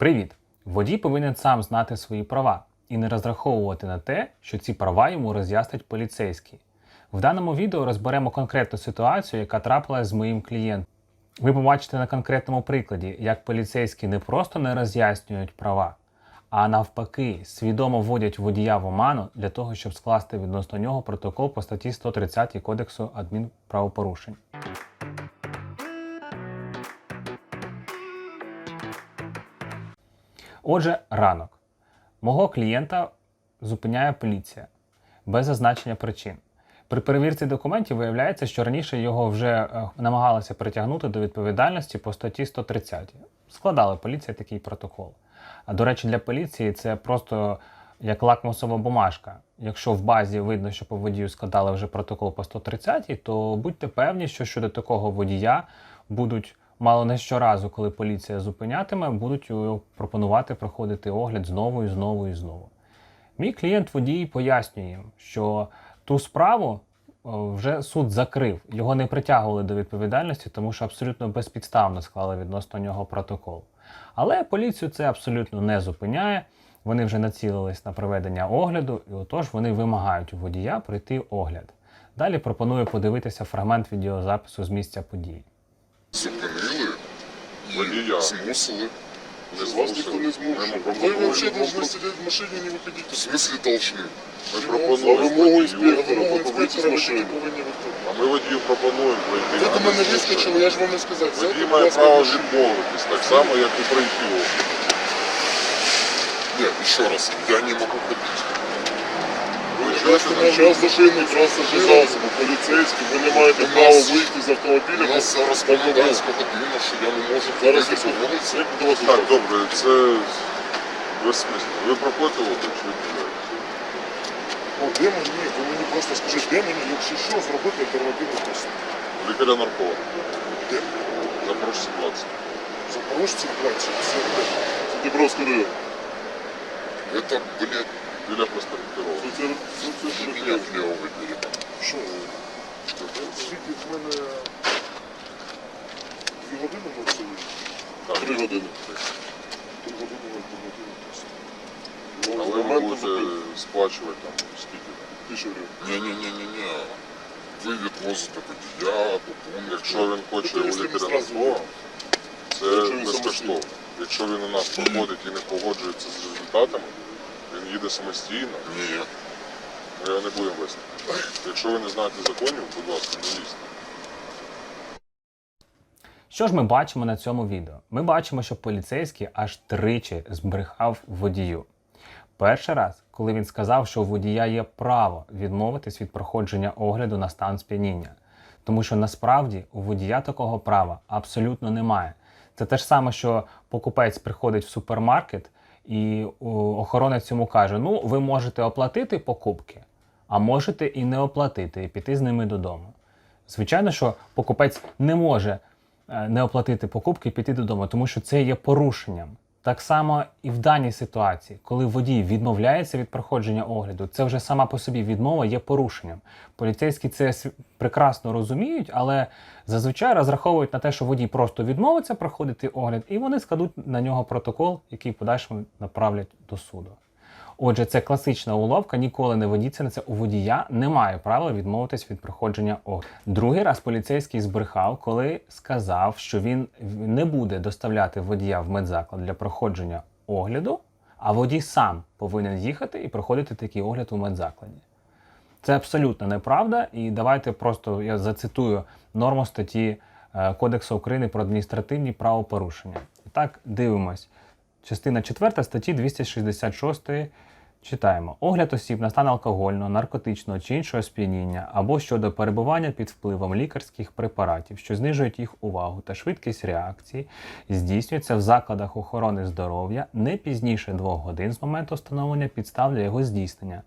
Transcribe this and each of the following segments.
Привіт! Водій повинен сам знати свої права і не розраховувати на те, що ці права йому роз'яснить поліцейський. В даному відео розберемо конкретну ситуацію, яка трапилась з моїм клієнтом. Ви побачите на конкретному прикладі, як поліцейські не просто не роз'яснюють права, а навпаки, свідомо вводять водія в оману для того, щоб скласти відносно нього протокол по статті 130 Кодексу адмінправопорушень. Отже, ранок. Мого клієнта зупиняє поліція без зазначення причин. При перевірці документів виявляється, що раніше його вже е, намагалися притягнути до відповідальності по статті 130. Складала поліція такий протокол. А до речі, для поліції це просто як лакмусова бумажка. Якщо в базі видно, що по водію складали вже протокол по 130, то будьте певні, що щодо такого водія будуть мало не щоразу, коли поліція зупинятиме, будуть пропонувати проходити огляд знову і знову і знову. Мій клієнт водій пояснює що ту справу вже суд закрив, його не притягували до відповідальності, тому що абсолютно безпідставно склали відносно нього протокол. Але поліцію це абсолютно не зупиняє. Вони вже націлились на проведення огляду, і отож вони вимагають у водія пройти огляд. Далі пропоную подивитися фрагмент відеозапису з місця події. Зупинили і Водія. змусили. Не З вас ніхто не змусили. змушує. Ми Вы вообще пропонуємо должны сидеть в машине и не выходить. В смысле должны? Ми На пропонуємо вимогу водію, інспектора, а поки вийти з машини. повинні виходити. ми водію пропонуємо пройти. Ви а до не мене змушуємо. вискочили, я ж вам не сказав. Водій Взяти, будь має ласка, право машину. відмовитись, так само, як і пройти огляд. Нет, еще раз, я не могу ходить. Ви Ви просто чуєте, на час машини транспортні засоби, поліцейські, ви не маєте У права нас- вийти з автомобіля. У нас зараз Тому комендантська година, що я не можу Зараз ходити по вулиці. Як до вас Так, звертатися? добре, це безсмислено. Ви проходите огляд чи відмовляєтесь? Ну, де мені? Ви мені просто скажіть, де мені, якщо що, зробити альтернативну тесту? Лікаря нарколога. Де? Запрошуйте 20. Запорожці плачуть. Це де? Це Дніпровський район. Это, блядь, Біля проспектировки. це, це, це, це, Меня влево выбери. Що? Що? Скільки в мене... Дві години може сидіти? Так. Три години. Три години на альтернативну тесту. Ну, Але ви моменту будете сплачувати там скільки. Тисячу гривень. Ні-ні-ні-ні-ні. Ви відвозите водія, документи. Якщо він хоче Ну, у якщо він лікаря зразу це Якщо він безкоштовно. Якщо він у нас проходить і не погоджується з результатами, він їде самостійно, Ні. його не будемо вести. Якщо ви не знаєте законів, будь ласка, не лізьте. Що ж ми бачимо на цьому відео? Ми бачимо, що поліцейський аж тричі збрехав водію. Перший раз, коли він сказав, що у водія є право відмовитись від проходження огляду на стан сп'яніння. Тому що насправді у водія такого права абсолютно немає. Це те ж саме, що покупець приходить в супермаркет і охоронець йому каже: Ну, ви можете оплатити покупки, а можете і не оплатити, і піти з ними додому. Звичайно, що покупець не може е, не оплатити покупки і піти додому, тому що це є порушенням. Так само і в даній ситуації, коли водій відмовляється від проходження огляду, це вже сама по собі відмова є порушенням. Поліцейські це прекрасно розуміють, але зазвичай розраховують на те, що водій просто відмовиться проходити огляд, і вони складуть на нього протокол, який подальшому направлять до суду. Отже, це класична уловка, ніколи не водіться на це. У водія немає права відмовитись від проходження огляду. Другий раз поліцейський збрехав, коли сказав, що він не буде доставляти водія в медзаклад для проходження огляду, а водій сам повинен їхати і проходити такий огляд у медзакладі. Це абсолютно неправда, і давайте просто я зацитую норму статті е, Кодексу України про адміністративні правопорушення. І так, дивимось. Частина 4 статті 266 читаємо: огляд осіб на стан алкогольного, наркотичного чи іншого сп'яніння або щодо перебування під впливом лікарських препаратів, що знижують їх увагу та швидкість реакції, здійснюється в закладах охорони здоров'я не пізніше двох годин з моменту встановлення підстав для його здійснення.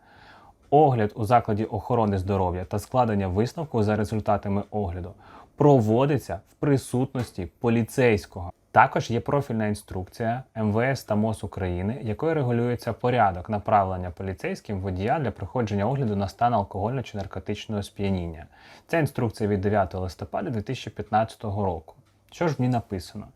Огляд у закладі охорони здоров'я та складення висновку за результатами огляду проводиться в присутності поліцейського. Також є профільна інструкція МВС та МОЗ України, якою регулюється порядок направлення поліцейським водія для проходження огляду на стан алкогольного чи наркотичного сп'яніння. Ця інструкція від 9 листопада 2015 року. Що ж в ній написано?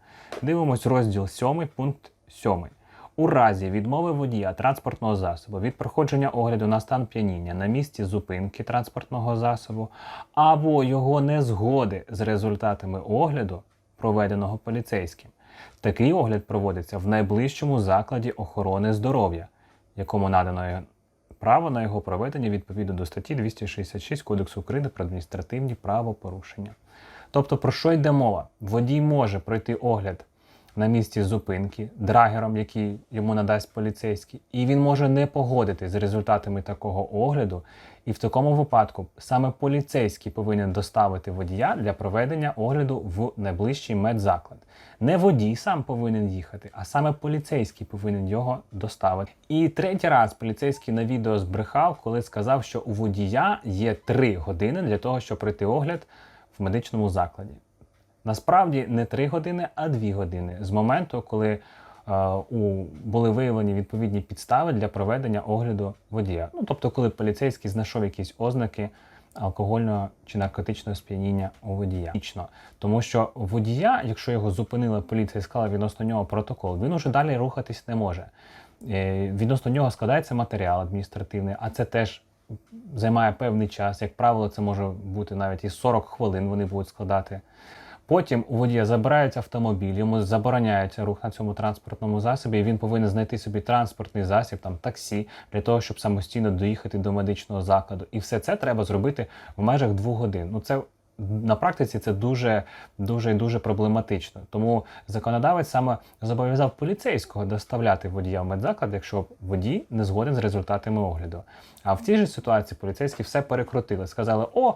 Дивимось розділ 7, пункт Сьомий. У разі відмови водія транспортного засобу від проходження огляду на стан п'яніння на місці зупинки транспортного засобу або його незгоди з результатами огляду, проведеного поліцейським. Такий огляд проводиться в найближчому закладі охорони здоров'я, якому надано право на його проведення відповідно до статті 266 Кодексу України про адміністративні правопорушення. Тобто, про що йде мова? Водій може пройти огляд на місці зупинки драгером, який йому надасть поліцейський, і він може не погодитись з результатами такого огляду. І в такому випадку саме поліцейський повинен доставити водія для проведення огляду в найближчий медзаклад. Не водій сам повинен їхати, а саме поліцейський повинен його доставити. І третій раз поліцейський на відео збрехав, коли сказав, що у водія є три години для того, щоб пройти огляд в медичному закладі. Насправді не 3 години, а 2 години з моменту, коли е, у, були виявлені відповідні підстави для проведення огляду водія. Ну, тобто, коли поліцейський знайшов якісь ознаки алкогольного чи наркотичного сп'яніння у водія. Тому що водія, якщо його зупинила поліція і склала відносно нього протокол, він уже далі рухатись не може. Е, Відносно нього складається матеріал адміністративний, а це теж займає певний час. Як правило, це може бути навіть і 40 хвилин вони будуть складати. Потім у водія забирають автомобіль, йому забороняється рух на цьому транспортному засобі, і він повинен знайти собі транспортний засіб, там таксі, для того, щоб самостійно доїхати до медичного закладу. І все це треба зробити в межах двох годин. Ну це на практиці це дуже дуже і дуже проблематично. Тому законодавець саме зобов'язав поліцейського доставляти водія в медзаклад, якщо водій не згоден з результатами огляду. А в цій же ситуації поліцейські все перекрутили, сказали: о.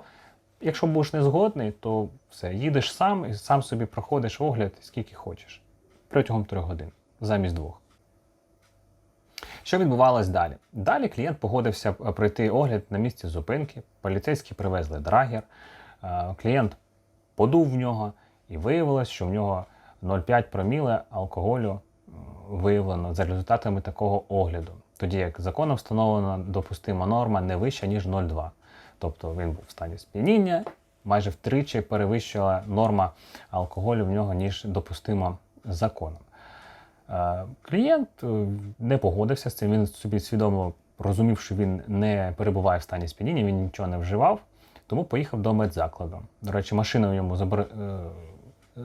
Якщо будеш не згодний, то все, їдеш сам і сам собі проходиш огляд скільки хочеш протягом трьох годин, замість двох. Що відбувалось далі? Далі клієнт погодився е, пройти огляд на місці зупинки. Поліцейські привезли драгер. Е, Клієнт подув в нього і виявилось, що в нього 0,5 проміле алкоголю виявлено за результатами такого огляду. Тоді як законом встановлена допустима норма не вища, ніж 0,2. Тобто він був в стані сп'яніння, майже втричі перевищила норма алкоголю в нього, ніж допустимо законом. Е, Клієнт е, не погодився з цим, він собі свідомо розумів, що він не перебуває в стані сп'яніння, він нічого не вживав, тому поїхав до медзакладу. До речі, машину йому забор... е,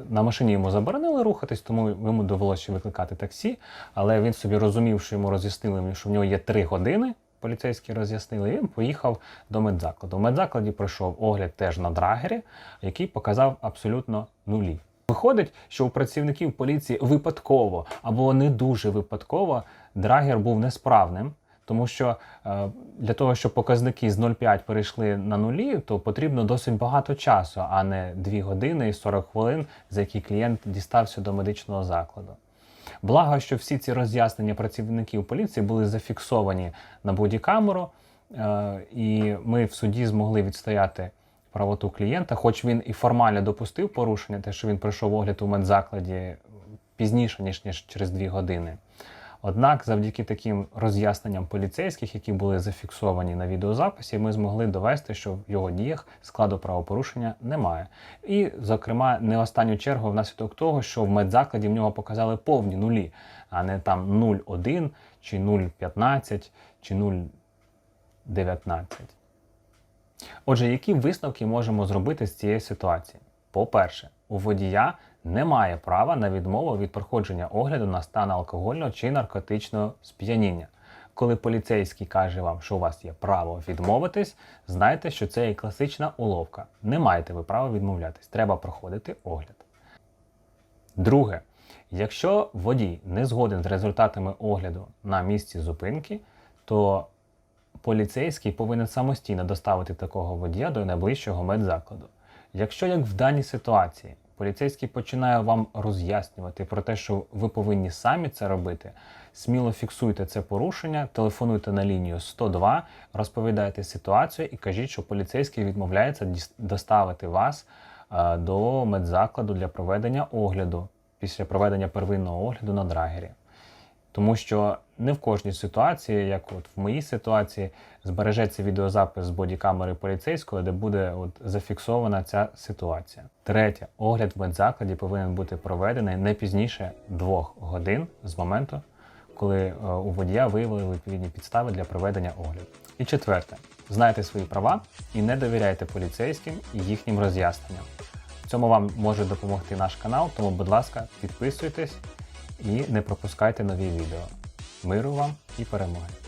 на машині йому заборонили рухатись, тому йому довелося викликати таксі. Але він собі розумів, що йому роз'яснили, що в нього є три години. Поліцейські роз'яснили, він поїхав до медзакладу. В медзакладі пройшов огляд теж на драгері, який показав абсолютно нулі. Виходить, що у працівників поліції випадково або не дуже випадково драгер був несправним, тому що е, для того, щоб показники з 0,5 перейшли на нулі, то потрібно досить багато часу, а не 2 години і 40 хвилин, за які клієнт дістався до медичного закладу. Благо, що всі ці роз'яснення працівників поліції були зафіксовані на бодікамеру, е, і ми в суді змогли відстояти правоту клієнта, хоч він і формально допустив порушення, те, що він пройшов огляд у медзакладі пізніше, ніж, ніж через дві години. Однак, завдяки таким роз'ясненням поліцейських, які були зафіксовані на відеозаписі, ми змогли довести, що в його діях складу правопорушення немає. І, зокрема, не останню чергу внаслідок того, що в медзакладі в нього показали повні нулі, а не там 0,1 чи 0,15 чи 0,19. Отже, які висновки можемо зробити з цієї ситуації? По-перше, у водія немає права на відмову від проходження огляду на стан алкогольного чи наркотичного сп'яніння. Коли поліцейський каже вам, що у вас є право відмовитись, знайте, що це є класична уловка. Не маєте ви права відмовлятись, треба проходити огляд. Друге, якщо водій не згоден з результатами огляду на місці зупинки, то поліцейський повинен самостійно доставити такого водія до найближчого медзакладу. Якщо, як в даній ситуації, поліцейський починає вам роз'яснювати про те, що ви повинні самі це робити, сміло фіксуйте це порушення, телефонуйте на лінію 102, розповідайте ситуацію і кажіть, що поліцейський відмовляється доставити вас е, до медзакладу для проведення огляду після проведення первинного огляду на драгері. Тому що не в кожній ситуації, як от в моїй ситуації, збережеться відеозапис з бодікамери поліцейського, де буде от зафіксована ця ситуація. Третє, огляд в медзакладі повинен бути проведений не пізніше двох годин з моменту, коли е, у водія виявили відповідні підстави для проведення огляду. І четверте, знайте свої права і не довіряйте поліцейським і їхнім роз'ясненням. В цьому вам може допомогти наш канал, тому, будь ласка, підписуйтесь і не пропускайте нові відео. Миру вам і перемоги!